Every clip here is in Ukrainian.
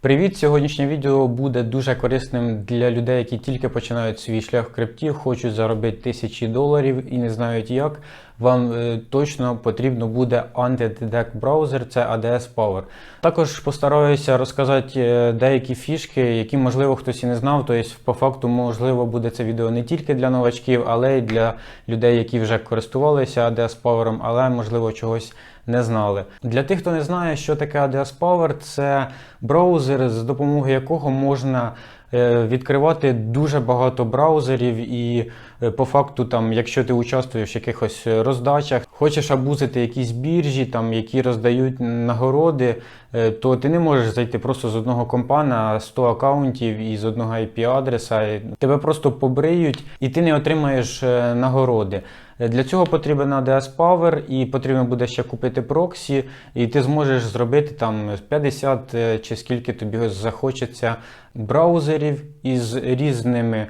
Привіт! Сьогоднішнє відео буде дуже корисним для людей, які тільки починають свій шлях в крипті, хочуть заробити тисячі доларів і не знають як. Вам е, точно потрібно буде Anti-Detect браузер, це ADS Power. Також постараюся розказати е, деякі фішки, які можливо хтось і не знав. Тобто, по факту, можливо, буде це відео не тільки для новачків, але й для людей, які вже користувалися ADS Power, але можливо чогось не знали. Для тих, хто не знає, що таке ADS Power, це браузер, з допомогою якого можна відкривати дуже багато браузерів, і е, по факту, там, якщо ти участвуєш в якихось роздачах, хочеш абузити якісь біржі, там, які роздають нагороди, е, то ти не можеш зайти просто з одного компа на 100 аккаунтів і з одного IP-адреса. Тебе просто побриють, і ти не отримаєш е, нагороди. Для цього потрібен ADS Power і потрібно буде ще купити проксі, і ти зможеш зробити там 50 е, чи скільки тобі захочеться браузерів із різними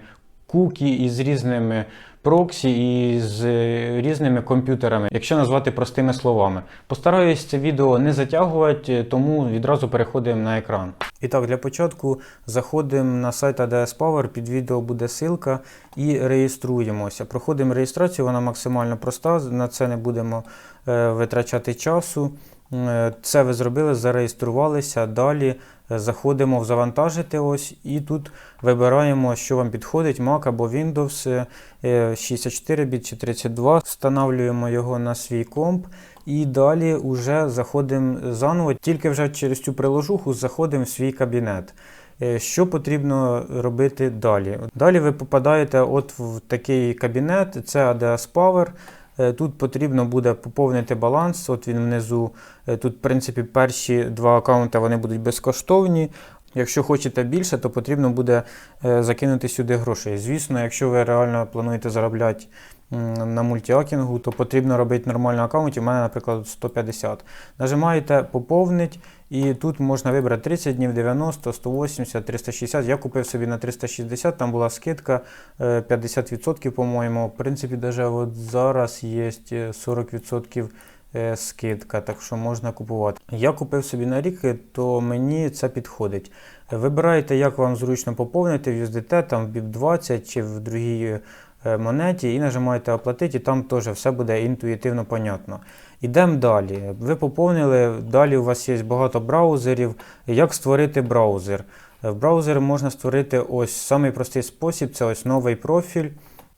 кукі, із різними проксі і з е, різними комп'ютерами, якщо назвати простими словами. Постараюсь це відео не затягувати, тому відразу переходимо на екран. І так, для початку заходимо на сайт ADS Power, під відео буде ссылка і реєструємося. Проходимо реєстрацію, вона максимально проста, на це не будемо е, витрачати часу. Е, Це ви зробили, зареєструвалися. Далі е, заходимо в завантажити ось і тут вибираємо, що вам підходить, Mac або Windows е, 64 біт чи 32. Встановлюємо його на свій комп. І далі вже заходимо заново, тільки вже через цю приложуху заходимо в свій кабінет. Е, Що потрібно робити далі? Далі ви попадаєте от в такий кабінет, це ADS Power. Е, Тут потрібно буде поповнити баланс. От він внизу. Е, Тут, в принципі, перші два аккаунти вони будуть безкоштовні. Якщо хочете більше, то потрібно буде е, закинути сюди грошей. Звісно, якщо ви реально плануєте заробляти на мультіакінгу, то потрібно робити нормальний аккаунт. У мене, наприклад, 150. Нажимаєте поповнить, і тут можна вибрати 30 днів, 90, 180, 360. Я купив собі на 360, там була скидка е, 50%, по-моєму. В принципі, навіть от зараз є 40% е, скидка, так що можна купувати. Я купив собі на рік, то мені це підходить. Вибираєте, як вам зручно поповнити в USDT, там в BIP20 чи в другій е, монеті, і нажимаєте оплатити, і там теж все буде інтуїтивно понятно. Ідемо далі. Ви поповнили, далі у вас є багато браузерів. Як створити браузер? В браузер можна створити ось самий простий спосіб це ось новий профіль.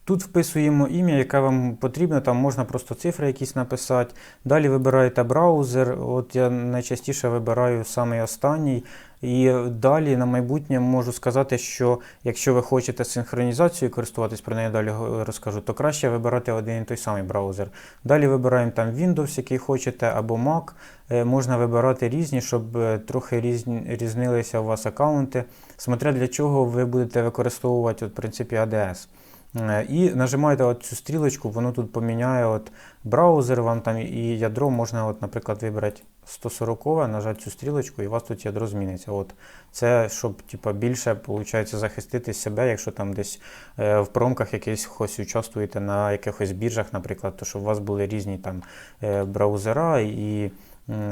Тут вписуємо ім'я, яке вам потрібно, там можна просто цифри якісь написати. Далі вибираєте браузер. От я найчастіше вибираю самий останній. І далі на майбутнє можу сказати, що якщо ви хочете синхронізацією користуватись, про неї далі розкажу, то краще вибирати один і той самий браузер. Далі вибираємо там Windows, який хочете, або Mac. Е, Можна вибирати різні, щоб е, трохи різнилися у вас аккаунти, смотря для чого ви будете використовувати от, в принципі ADS. Е, І нажимаєте от цю стрілочку, воно тут поміняє от браузер, вам там і ядро можна, от, наприклад, вибрати 140, нажати цю стрілочку, і у вас тут ядро зміниться. От. Це щоб типа, більше виходить, захистити себе, якщо там десь е, в промках якихось участвуєте на якихось біржах, наприклад, то щоб у вас були різні там е, браузера і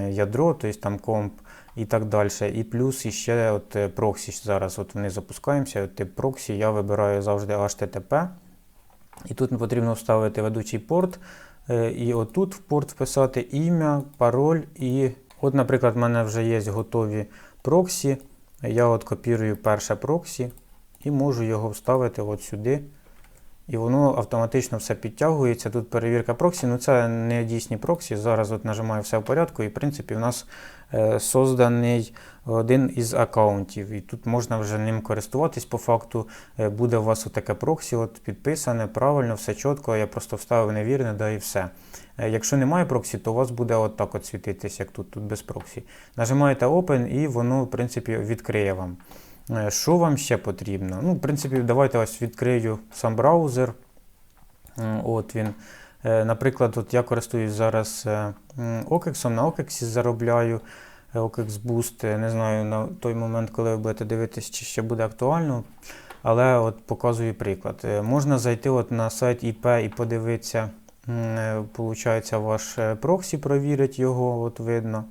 ядро, тобто там комп і так далі. І плюс іще от е, проксі зараз. От вони запускаємося. От проксі я вибираю завжди HTTP. І тут потрібно вставити ведучий порт. е, І отут в порт вписати ім'я, пароль. І от, наприклад, в мене вже є готові проксі. Я от копірую перше проксі і можу його вставити от сюди. І воно автоматично все підтягується. Тут перевірка проксі, ну це не дійсні проксі. Зараз от нажимаю все в порядку, і в принципі в нас созданий один із аккаунтів. І тут можна вже ним користуватись. По факту Е, буде у вас отаке проксі, от підписане, правильно, все чітко. Я просто вставив невірне, да і все. Е, Якщо немає проксі, то у вас буде от так от світитись, як тут, тут без проксі. Нажимаєте Open і воно, в принципі, відкриє вам. Е, Що вам ще потрібно? Ну, в принципі, давайте ось відкрию сам браузер. От він. Е, Наприклад, от я користуюсь зараз Окексом, OKEX, на OKEX заробляю е, Boost. Е, Не знаю на той момент, коли ви будете дивитися, чи ще буде актуально. Але от показую приклад. Е, Можна зайти от на сайт IP і подивитися, е, ваш е, проксі, провірить його, от видно.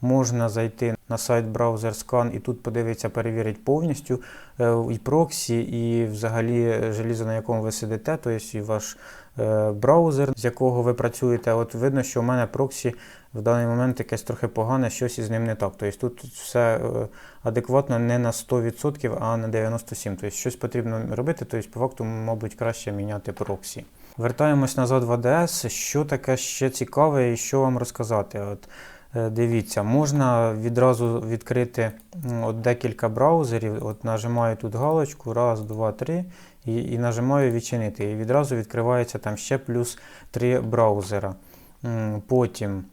Можна зайти на сайт Browser Scan і тут подивитися, перевірити повністю е, і проксі, і взагалі желізо, на якому ви сидите, тобто і ваш е, браузер, з якого ви працюєте. От видно, що у мене проксі в даний момент якесь трохи погане, щось із ним не так. Тобто тут все е, адекватно не на 100%, а на 97%. Тобто щось потрібно робити, тобто по факту, мабуть, краще міняти проксі. Вертаємось назад в ADS. Що таке ще цікаве і що вам розказати? От, дивіться, можна відразу відкрити от декілька браузерів. От нажимаю тут галочку, раз, два, три, і, і нажимаю відчинити. І відразу відкривається там ще плюс три браузера. Потім.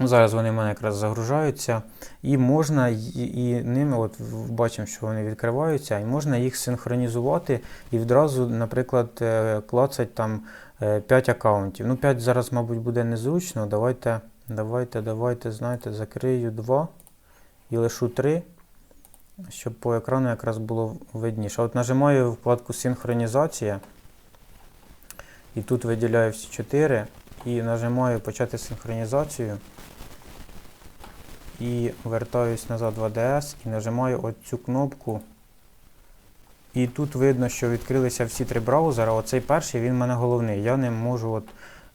Ну, зараз вони в мене якраз загружаються, і можна і, і ними, от бачимо, що вони відкриваються, і можна їх синхронізувати і відразу, наприклад, е, клацать там 5 аккаунтів. Ну, 5 зараз, мабуть, буде незручно. Давайте, давайте, давайте, знаєте, закрию 2 і лишу 3, щоб по екрану якраз було видніше. От нажимаю вкладку синхронізація, і тут виділяю всі 4 і нажимаю почати синхронізацію. І вертаюсь назад в ADS і нажимаю от цю кнопку. І тут видно, що відкрилися всі три браузера. Оцей перший він в мене головний. Я ним можу от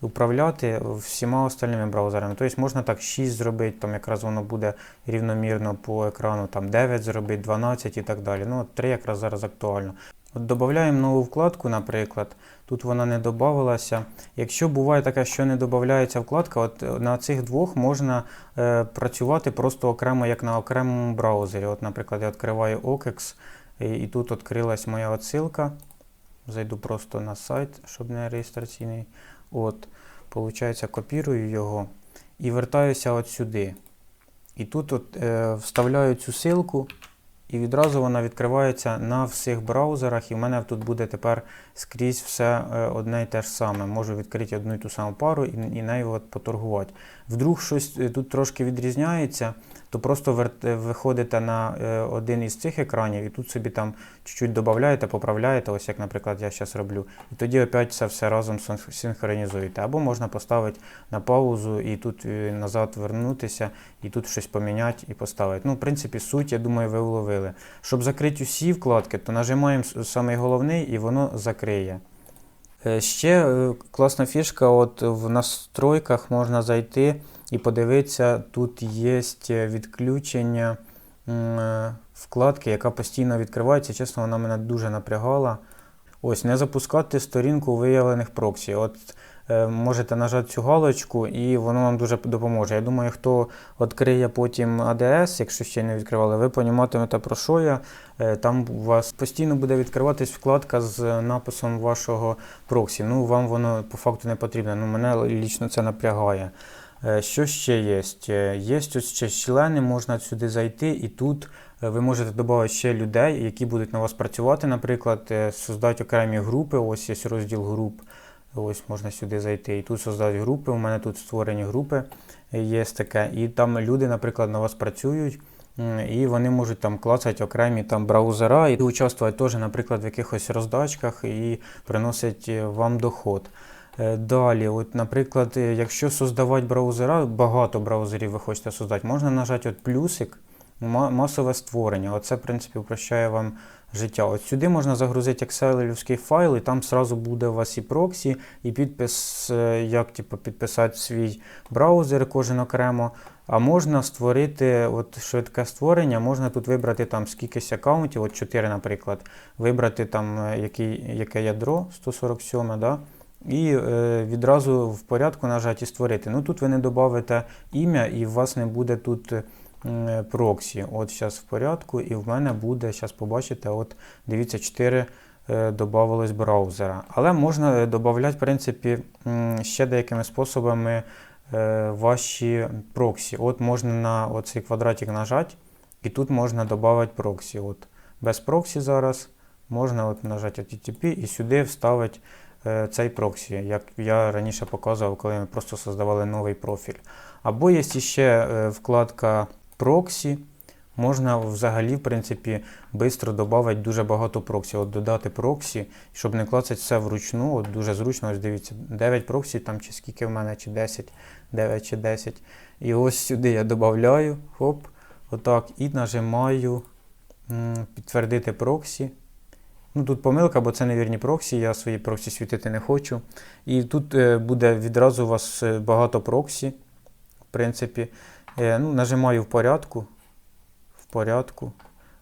управляти всіма остальними браузерами. Тобто можна так 6 зробити, там якраз воно буде рівномірно по екрану, там 9 зробити, 12 і так далі. Ну, 3 якраз зараз актуально. От додаємо нову вкладку, наприклад. Тут вона не додавалася. Якщо буває таке, що не додається вкладка, от е, на цих двох можна е, працювати просто окремо, як на окремому браузері. От, наприклад, я відкриваю OKEX, і, і тут відкрилась моя отсилка. Зайду просто на сайт, щоб не реєстраційний. От, Получається, копірую його і вертаюся от сюди. І тут от, е, вставляю цю ссылку, і відразу вона відкривається на всіх браузерах, і в мене тут буде тепер скрізь все е, одне й те ж саме. Можу відкрити одну і ту саму пару і, і нею от поторгувати. Вдруг щось е, тут трошки відрізняється, то просто е, виходите на один із цих екранів і тут собі там чуть-чуть додаєте, поправляєте, ось як, наприклад, я зараз роблю. І тоді опять це все разом синхронізуєте. Або можна поставити на паузу і тут назад вернутися, і тут щось поміняти і поставити. Ну, в принципі, суть, я думаю, ви уловили. Щоб закрити усі вкладки, то нажимаємо с- самий головний і воно закриє. Е, Ще е, класна фішка, от в настройках можна зайти і подивитися, тут є відключення е, вкладки, яка постійно відкривається. Чесно, вона мене дуже напрягала. Ось, не запускати сторінку виявлених проксі. От можете нажати цю галочку, і воно вам дуже допоможе. Я думаю, хто відкриє потім ADS, якщо ще не відкривали, ви поніматимете про що я. Е, Там у вас постійно буде відкриватись вкладка з написом вашого проксі. Ну, вам воно по факту не потрібно. Ну, мене лічно це напрягає. Е, Що ще є? Е, Є ось ще члени, можна сюди зайти, і тут е, ви можете додати ще людей, які будуть на вас працювати, наприклад, е, создати окремі групи. Ось є розділ груп. Ось можна сюди зайти. І тут создати групи. У мене тут створені групи є таке. І там люди, наприклад, на вас працюють. І вони можуть там клацати окремі там браузера і участвувати теж, наприклад, в якихось роздачках і приносять е, вам доход. Е, Далі, от, наприклад, е, якщо создавати браузера, багато браузерів ви хочете создати, можна нажати от плюсик, ма- масове створення. Оце, в принципі, упрощає вам життя. От сюди можна загрузити Excel файл, і там сразу буде у вас і проксі, і підпис, е, як типу, підписати свій браузер кожен окремо. А можна створити от швидке створення, можна тут вибрати там скількись аккаунтів, от 4, наприклад, вибрати там е, який, яке ядро 147, да? і е, відразу в порядку нажати і створити. Ну тут ви не додаєте ім'я, і у вас не буде тут проксі. От зараз в порядку, і в мене буде, зараз побачите, от дивіться, 4 е, додавалось браузера. Але можна додати, в принципі, ще деякими способами е, ваші проксі. От можна на оцей квадратик нажати, і тут можна додати проксі. От без проксі зараз можна от нажати HTTP і сюди вставити е, цей проксі, як я раніше показував, коли ми просто создавали новий профіль. Або є ще е, вкладка проксі. Можна взагалі, в принципі, швидко додати дуже багато проксі. От додати проксі, щоб не клацати все вручну. От дуже зручно, ось дивіться, 9 проксі, там чи скільки в мене, чи 10, 9 чи 10. І ось сюди я додаю, хоп, отак, і нажимаю підтвердити проксі. Ну, тут помилка, бо це невірні проксі, я свої проксі світити не хочу. І тут е, буде відразу у вас е, багато проксі. Принципі, Е, ну, нажимаю в порядку. В порядку.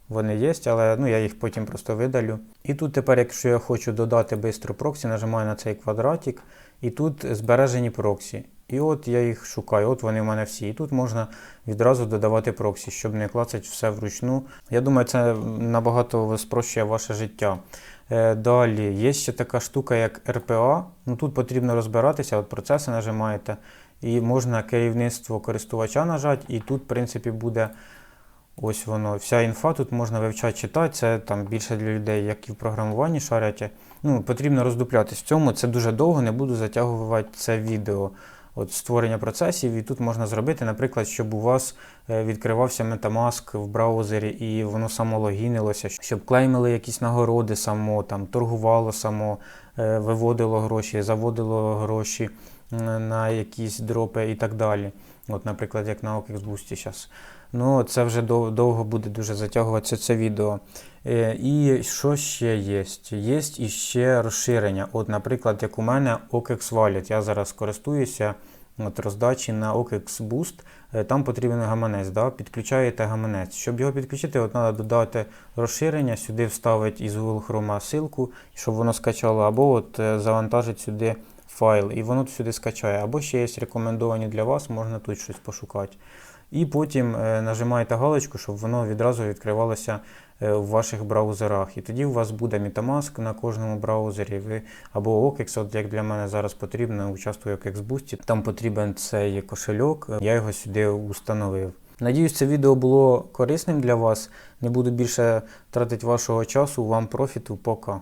Вони є, але ну, я їх потім просто видалю. І тут тепер, якщо я хочу додати бистро проксі, нажимаю на цей квадратик, і тут збережені проксі. І от я їх шукаю, от вони в мене всі. І тут можна відразу додавати проксі, щоб не клацати все вручну. Я думаю, це набагато спрощує ваше життя. Е, Далі є ще така штука, як RPA. Ну, тут потрібно розбиратися, от процеси нажимаєте, і можна керівництво користувача нажати, і тут, в принципі, буде ось воно. Вся інфа тут можна вивчати, читати. Це там більше для людей, які в програмуванні шарять. Ну, потрібно роздуплятись в цьому. Це дуже довго, не буду затягувати це відео. От створення процесів, і тут можна зробити, наприклад, щоб у вас е, відкривався Metamask в браузері і воно само логінилося, щоб клеймили якісь нагороди само, там торгувало само, е, виводило гроші, заводило гроші на якісь дропи і так далі. От, наприклад, як на OKX Boost зараз. Ну, це вже довго буде дуже затягуватися це відео. Е, І що ще є? Є іще розширення. От, наприклад, як у мене OKX Wallet. Я зараз користуюся от, роздачі на OKX Boost. Е, Там потрібен гаманець. Да? Підключаєте гаманець. Щоб його підключити, от треба додати розширення, сюди вставити із Google Chrome ссылку, щоб воно скачало, або от е, завантажить сюди файл, і воно сюди скачає. Або ще є рекомендовані для вас, можна тут щось пошукати. І потім е, нажимаєте галочку, щоб воно відразу відкривалося е, в ваших браузерах. І тоді у вас буде Metamask на кожному браузері. Ви або OKEX, от як для мене зараз потрібно, участвую в OKEX Boost. Там потрібен цей кошельок. Я його сюди установив. Надіюсь, це відео було корисним для вас. Не буду більше тратити вашого часу. Вам профіту. Пока.